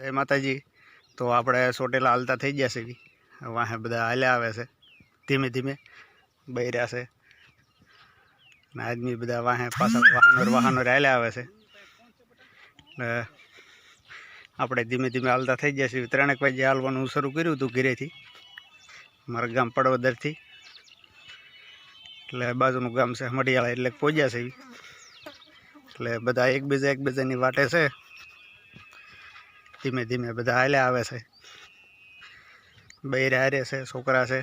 જય માતાજી. તો આપણે સોટેલા હાલતા થઈ ગયા છે વાહે બધા હાલ્યા આવે છે. ધીમે ધીમે બૈર્યા છે. ને આદમી બધા વાહે પાછળ વાહનો વાહનો હાલ્યા આવે છે. એટલે આપણે ધીમે ધીમે હાલતા થઈ ગયા છીએ. ત્રણેક વાગે હાલવાનું શરૂ કર્યું હતું ઘીરેથી. મારા ગામ પડવદરથી. એટલે બાજુનું ગામ છે હમડિયાળા એટલે પહોંચ્યા છે. એટલે બધા એકબીજા એકબીજાની વાટે છે. ધીમે ધીમે બધા હાલ્યા આવે છે. બૈરા હારે છે, છોકરા છે.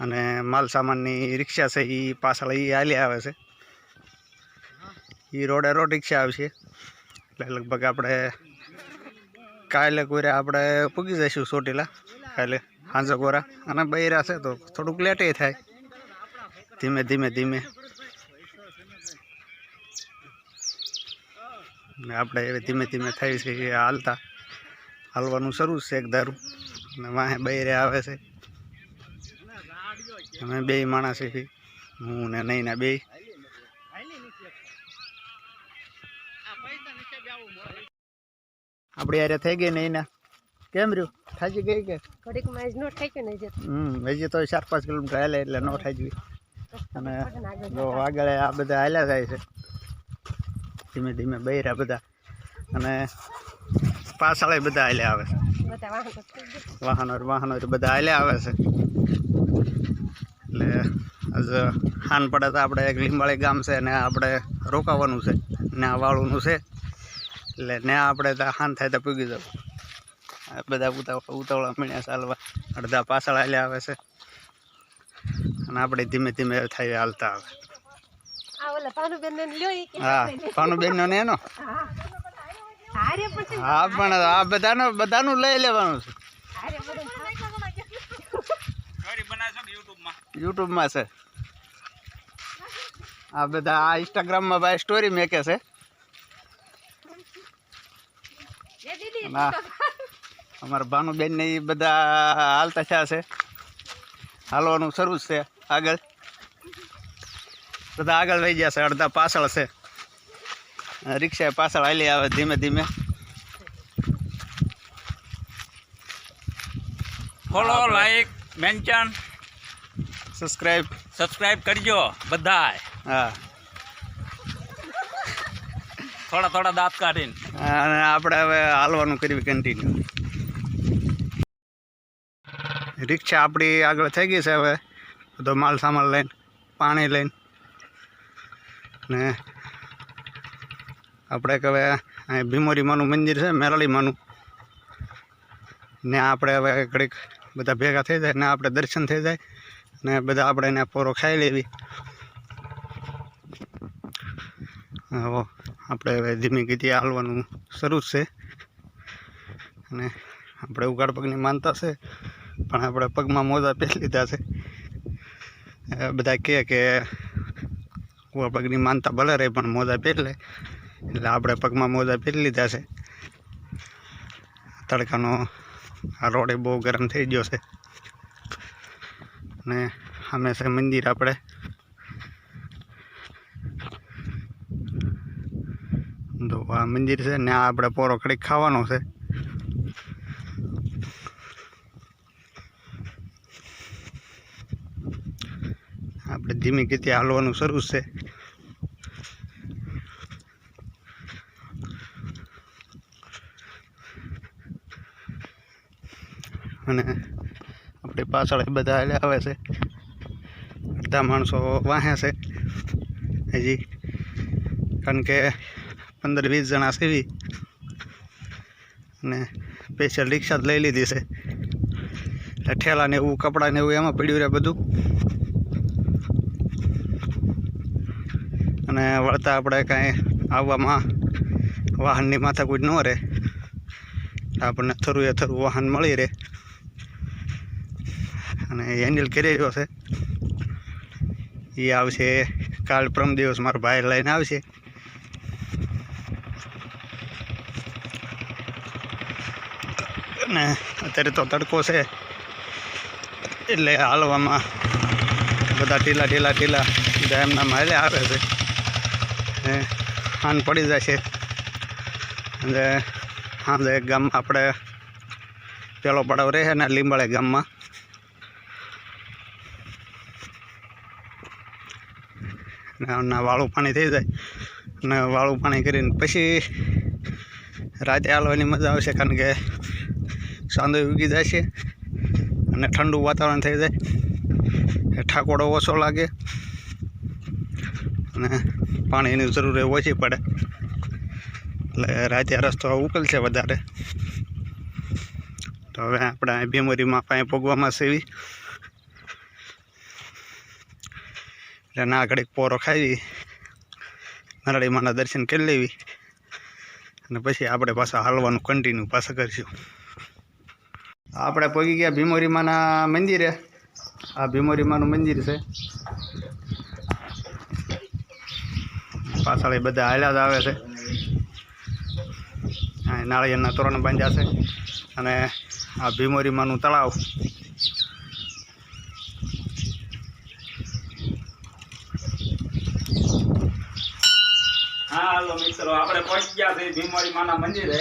અને માલ સામાનની રિક્ષા છે એ પાછળ એ હાલ્યા આવે છે. એ રોડે રોડ રિક્ષા આવશે. એટલે લગભગ આપણે કાલે કોરે આપણે પૂગી જઈશું ચોટીલા. કાલે હાંજો કોરા અને બૈરા છે તો થોડુંક લેટે થાય. ધીમે ધીમે ધીમે ને આપણે હવે ધીમે ધીમે થઈ છે એ હાલતા. હાલવાનું શરૂ છે એક ધારું. અને વાહે બૈરે આવે છે. અમે બે માણસ હું ને નહીં ને બે. આપણી યારે થઈ ગઈ નહીં ને કેમ રહ્યું? થાજી ગઈ કે? ઘડીકમાં નો ઠેક્યો ને જે હમ હજી તો ચાર પાંચ કિલોમીટર હાલે એટલે નો થાય અને જો આગળ આ બધા હાલ્યા જાય છે. ધીમે ધીમે બૈરા બધા. અને પાછળ બધા હાલ્યા આવે છે. વાહન. વાહનો બધા હાલ્યા આવે છે. એટલે આજ હાન પડે તો આપણે એક લીંબાળી ગામ છે ને આપણે રોકાવાનું છે ને આ વાળુનું છે. એટલે ને આપણે તો હાન થાય તો પૂગી જવું. બધા ઉતાવળા ઉતાવળા મળ્યા ચાલવા અડધા પાછળ હાલ્યા આવે છે. અને આપણે ધીમે ધીમે થાય હાલતા આવે. ઓલા ભાનુબેન ને લ્યો ઈ કે હા ભાનુબેનનો ને એનો હા હારે પણ હા. પણ આ બધાનો બધાનું લઈ લેવાનું છે. હારે બધું યુટ્યુબમાં? છે. આ બધા આ ઇન્સ્ટાગ્રામમાં ભાઈ સ્ટોરી મેકે છે. એ દીદી અને અમારા ભાનુબેન ને એ બધા હાલતા થયા છે. હાલવાનું શરૂ જ છે આગળ. બધા આગળ વહી ગયા છે અડધા પાછળ છે. રિક્ષા પાછળ હાલી આવે ધીમે ધીમે. Follow like mention subscribe subscribe કરજો બધા હા. થોડા થોડા દાંત કાઢીને. અને આપણે હવે હાલવાનું કરવી કન્ટિન્યુ રિક્ષા આપણી આગળ થઈ ગઈ છે હવે. બધો માલ સામાન લઈને પાણી લઈને. ને આપણે હવે અહીં ભીમોરીમાનું મંદિર છે મેરળીમાનું ને આપણે હવે ઘડીક બધા ભેગા થઈ જાય ને આપણે દર્શન થઈ જાય ને બધા આપણે એને પોરો ખાઈ લેવી. આપણે હવે ધીમી ગતિએ હાલવાનું શરૂ છે. અને આપણે ઉગાડ પગની માનતા છે, પણ આપણે પગમાં મોજા પહેરી લીધા છે. બધા કહે કે ઉગાડ પગની માનતા ભલે રહે, પણ મોજા પહેરી લે. એટલે આપણે પગમાં મોજા પહેરી લીધા છે. તડકાનો આ રોડે બહુ ગરમ થઈ ગયો છે. અને હંમેશા મંદિર આપણે. તો આ મંદિર છે ને આ આપણે પોરો કડીક ખાવાનો છે. આપણે ધીમી ગતિએ હાલવાનું શરૂ છે. અને આપણી પાછળ બધા હાલ્યા આવે છે. અડધા માણસો વાહે છે. હજી કારણ કે પંદર વીસ જણા સેવી અને સ્પેશિયલ રિક્ષા જ લઈ લીધી છે. એટલે ઠેલા ને એવું, કપડાં ને એવું એમાં પડ્યું રહે બધું. અને વળતા આપણે કાંઈ આવવામાં વાહનની માથાકૂટ ન રહે. આપણને થરું એ થરું વાહન મળી રહે. અને હેન્ડલ કરી રહ્યો છે. એ આવશે કાલ પ્રમ દિવસ મારો ભાઈ લઈને આવશે. અને અત્યારે તો તડકો છે. એટલે હાલવામાં બધા ઢીલા ઢીલા ઢીલા બધા એમના માલે આવે છે. ને હાન પડી જાય છે. અને હા ગામમાં આપણે પેલો પડાવ રહે ને લીંબાળે ગામમાં. ને ના વાળું પાણી થઈ જાય ને વાળું પાણી કરીને પછી રાતે હાલવાની મજા આવશે કારણ કે સાંદો ઉગી જાય છે અને ઠંડુ વાતાવરણ થઈ જાય. ઠાકોડો ઓછો લાગે અને પાણીની જરૂર ઓછી પડે. એટલે રાતે રસ્તો ઉકલશે વધારે. તો હવે આપણે બીમારીમાં ભીમોરીમાં ભોગવામાં સેવી. એટલે ના ઘડીક પોરો ખાવી નરળીમાના દર્શન કરી લેવી. અને પછી આપણે પાછા હાલવાનું કન્ટિન્યુ પાછા કરીશું. આપણે પહોંચી ગયા ભીમોરીમાના મંદિરે. આ ભીમોરીમાનું મંદિર છે. પાછળ એ બધા હાલ્યા જ આવે છે. નાળિયેરના તોરણ બાંધ્યા છે. અને આ ભીમોરીમાનું તળાવ. હાલો મિત્રો, આપણે પહોંચી છે ભીમવાડી માના મંદિરે.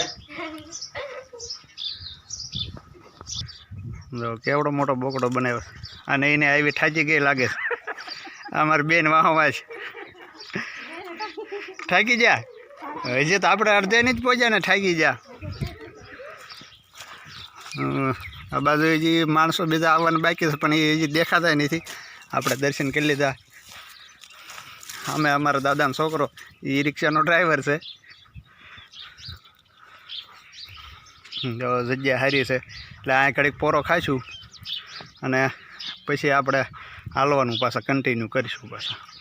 જો, કેવડો મોટો બોકડો બનાવ્યો અને એને આવી ઠાકી ગઈ લાગે છે. અમારી બેન વાહવા છે. ઠાકી જા હજી તો આપણે અડધે નહીં જ પહોંચ્યા ને ઠાકી જા આ બાજુ હજી માણસો બીજા આવવાના બાકી છે, પણ એ હજી દેખાતા નથી. આપણે દર્શન કરી લીધા. અમે અમારા દાદાનો છોકરો, એ રિક્ષાનો ડ્રાઈવર છે. જો જગ્યા સારી છે. એટલે આ ઘડીક પોરો ખાઈશું અને પછી આપણે હાલવાનું પાછા કન્ટિન્યુ કરીશું પાછા.